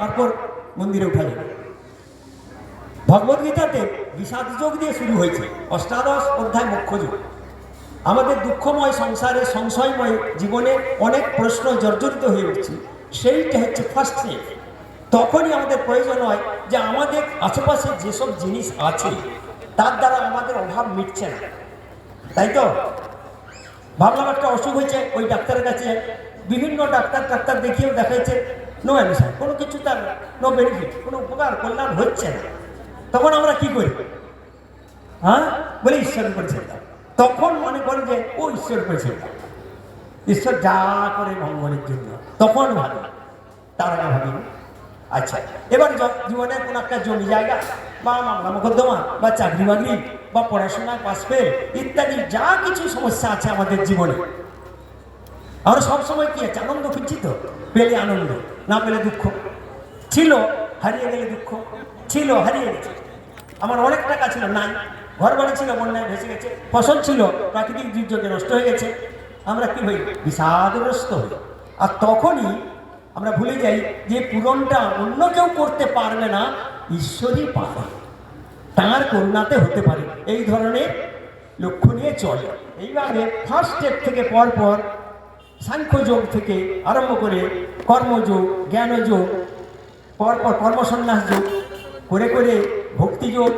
তারপর মন্দিরে উঠা যাবে ভগবদ গীতাতে বিষাদ যোগ দিয়ে শুরু হয়েছে। অষ্টাদশ অধ্যায় মুখ্য যোগ। আমাদের দুঃখময় সংসারে, সংশয়ময় জীবনে অনেক প্রশ্ন জর্জরিত হয়ে উঠছে। সেইটা হচ্ছে ফার্স্ট স্টেপ তখনই আমাদের প্রয়োজন হয় যে আমাদের আশেপাশে যেসব জিনিস আছে, তার দ্বারা আমাদের অভাব মিটছে না। তাই তো? ভাবলাম একটা অসুখ হয়েছে, ওই ডাক্তারের কাছে বিভিন্ন ডাক্তার ডাক্তার দেখিয়েও দেখাচ্ছে নো অ্যান্সার কোনো কিছু তার নো বেনিফিট কোনো উপকার, কল্যাণ হচ্ছে না। তখন আমরা কি করি? হ্যাঁ? বলে, ঈশ্বর করেছে তখন মনে করেন যে, ও ঈশ্বর করেছে ঈশ্বর যা করে মঙ্গলের জন্য, তখন ভাবি, তার আগে ভাবিনি আচ্ছা এবার জ- জীবনে কোনো একটা জমি জায়গা বা মামলা মোকদ্দমা, বা চাকরি বাকরি বা পড়াশোনায় পাস ফেল ইত্যাদি যা কিছু সমস্যা আছে আমাদের জীবনে। আমরা সবসময় কি আছে? আনন্দ খুঁজছি তো? পেলে আনন্দ, না পেলে দুঃখ। ছিল, হারিয়ে গেলে দুঃখ। ছিল, হারিয়ে গেছে। আমার অনেক টাকা ছিল, নাই। ঘর বাড়ি ছিল, বন্যায় ভেসে গেছে। ফসল ছিল, প্রাকৃতিক দুর্যোগে নষ্ট হয়ে গেছে। আমরা কি হই? বিষাদগ্রস্ত হই। আর তখনই আমরা ভুলে যাই যে পূরণটা অন্য কেউ করতে পারবে না ঈশ্বরই পারে তার করুণাতে হতে পারে। এই ধরনের লক্ষ্য নিয়ে চলে। এইভাবে ফার্স্ট স্টেপ থেকে পর পর সাংখ্যযোগ থেকে আরম্ভ করে কর্মযোগ, জ্ঞানযোগ, পরপর কর্মসন্ন্যাস যোগ করে করে ভক্তিযোগ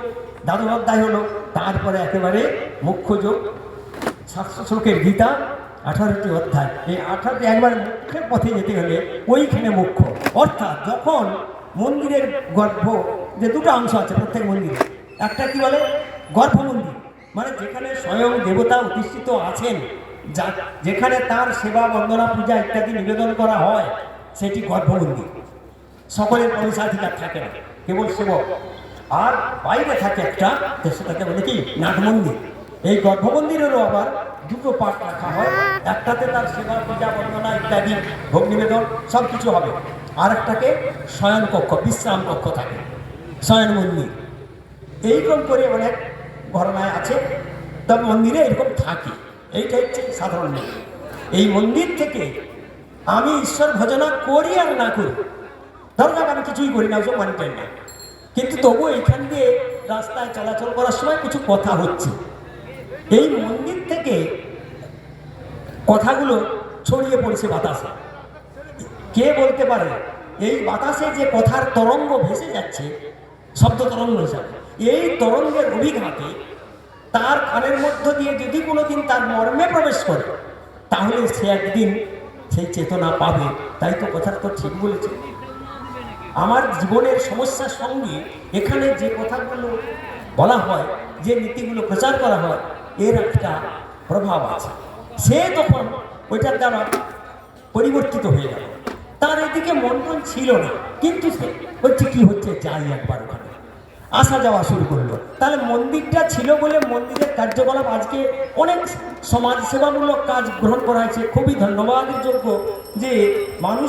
দ্বাদশ অধ্যায় হলো, তারপরে একেবারে মুখ্য যোগ সাতশো শ্লোকের গীতা, আঠারোটি অধ্যায়। এই আঠারোটি একবার মুখ্যের পথে যেতে হলে ওইখানে মুখ্য। অর্থাৎ যখন মন্দিরের গর্ভ, যে দুটো অংশ আছে প্রত্যেক মন্দিরে। একটা কি বলে? গর্ভমন্দির মানে যেখানে স্বয়ং দেবতা অধিষ্ঠিত আছেন, যা যেখানে তার সেবা, বন্দনা, পূজা ইত্যাদি নিবেদন করা হয়, সেটি গর্ভমন্দির সকলের প্রবেশাধিকার থাকে না, কেবল সেবক। আর বাইরে থাকে একটা সেটাকে বলে কি? নাট মন্দির। এই গর্ভমন্দিরেরও আবার দুটো পাঠ রাখা হয়। একটাতে তার সেবা, পূজা, বন্দনা ইত্যাদি, ভোগ নিবেদন সব কিছু হবে। আর একটাকে শয়ন কক্ষ বিশ্রাম কক্ষ থাকে শয়ন মন্দির এইরকম করে অনেক ঘটনায় আছে, তবে মন্দিরে এরকম থাকে। এইটা হচ্ছে সাধারণ নিয়ম। এই মন্দির থেকে আমি ঈশ্বর ভজনা করি আর না করি, ধরো আমি কিছুই করি না, ওসব মানিটাই না কিন্তু তবু এখান দিয়ে রাস্তায় চলাচল করার সময় কিছু কথা হচ্ছে। এই মন্দির থেকে কথাগুলো ছড়িয়ে পড়ছে বাতাসে। কে বলতে পারে? এই বাতাসে যে কথার তরঙ্গ ভেসে যাচ্ছে, শব্দ তরঙ্গ হিসাবে, এই তরঙ্গের অভিঘাতে তার কানের মধ্য দিয়ে যদি কোনোদিন তার মর্মে প্রবেশ করে, তাহলে সে একদিন সেই চেতনা পাবে। তাই তো কথা তো ঠিক বলেছে আমার জীবনের সমস্যার সঙ্গে এখানে যে কথাগুলো বলা হয়, যে নীতিগুলো প্রচার করা হয়, এর একটা প্রভাব আছে। সে তখন ওইটার দ্বারা পরিবর্তিত হয়ে গেল। তার এদিকে মন্ডল ছিল না, কিন্তু সে হচ্ছে কি হচ্ছে, যাই একবার ওখানে। আসা যাওয়া শুরু করল। তাহলে মন্দিরটা ছিল বলে মন্দিরের কার্যকলাপ আজকে অনেক সমাজসেবামূলক কাজ গ্রহণ করা হয়েছে। খুবই ধন্যবাদের যোগ্য যে মানুষ